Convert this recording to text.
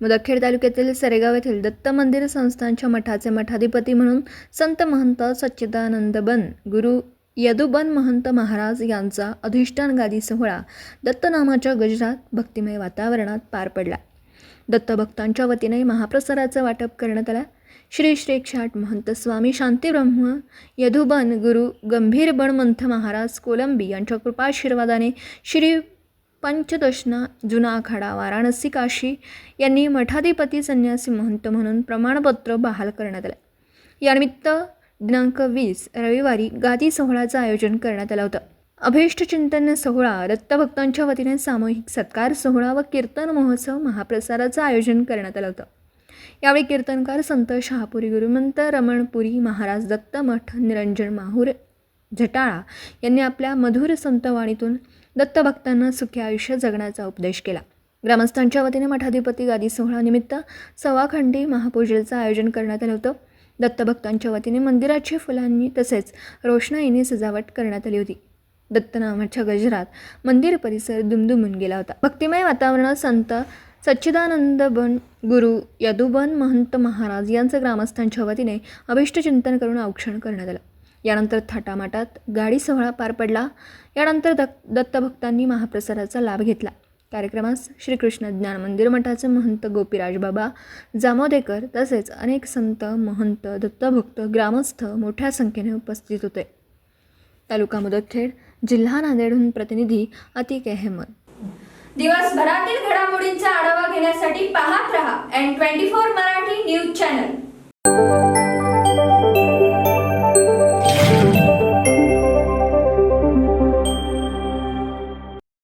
मुदखेड तालुक्यातील सरेगाव येथील दत्त मंदिर संस्थानच्या मठाचे मठाधिपती म्हणून संत महंत सच्चिदानंदबन गुरु यदुबन महंत महाराज यांचा अधिष्ठान गादी सोहळा दत्तनामाच्या गजरात भक्तिमय वातावरणात पार पडला. दत्तभक्तांच्या वतीने महाप्रसाराचं वाटप करण्यात आलं. श्री श्री महंत स्वामी शांतीब्रह्म यदुबन गुरु गंभीर बणमंथ महाराज कोलंबी यांच्या कृपाशीर्वादाने श्री पंचदशना जुना आखाडा वाराणसी काशी यांनी मठाधिपती संन्यासी महंत म्हणून प्रमाणपत्र बहाल करण्यात आलं. यानिमित्त दिनांक वीस रविवारी गादी सोहळ्याचं आयोजन करण्यात आलं होतं. अभीष्ट चिंतन सोहळा दत्तभक्तांच्या वतीने सामूहिक सत्कार सोहळा व कीर्तन महोत्सव महाप्रसादाचं आयोजन करण्यात आलं होतं. यावेळी कीर्तनकार संत शहापुरी गुरुमंत रमणपुरी महाराज दत्त मठ निरंजन माहूर झटाळा यांनी आपल्या मधुर संतवाणीतून दत्तभक्तांना सुखी आयुष्य जगण्याचा उपदेश केला. ग्रामस्थांच्या वतीने मठाधिपती गादी सोहळानिमित्त सवाखंडी महापूजेचं आयोजन करण्यात आलं होतं. दत्तभक्तांच्या वतीने मंदिराची फुलांनी तसेच रोषणाईने सजावट करण्यात आली होती. दत्तनामाच्या गजरात मंदिर परिसर दुमदुमून गेला होता. भक्तिमय वातावरणात संत सच्चिदानंद बन गुरु यदुबन महंत महाराज यांचं ग्रामस्थांच्या वतीने अभिष्टचिंतन करून औक्षण करण्यात आलं. यानंतर थाटामाटात गाडी सोहळा पार पडला. यानंतर द दत्तभक्तांनी महाप्रसादाचा लाभ घेतला. कार्यक्रमास श्रीकृष्ण ज्ञान मंदिर मठाचे महंत गोपीराज बाबा जामोदेकर तसेच अनेक संत महंत दत्तभक्त ग्रामस्थ मोठ्या संख्येने उपस्थित होते. तालुका मुदतखेड जिल्हा नांदेडहून प्रतिनिधी अतिक अहमद. दिवसभरातील घडामोडींचा आढावा घेण्यासाठी पाहत रहा N twenty four Marathi news channel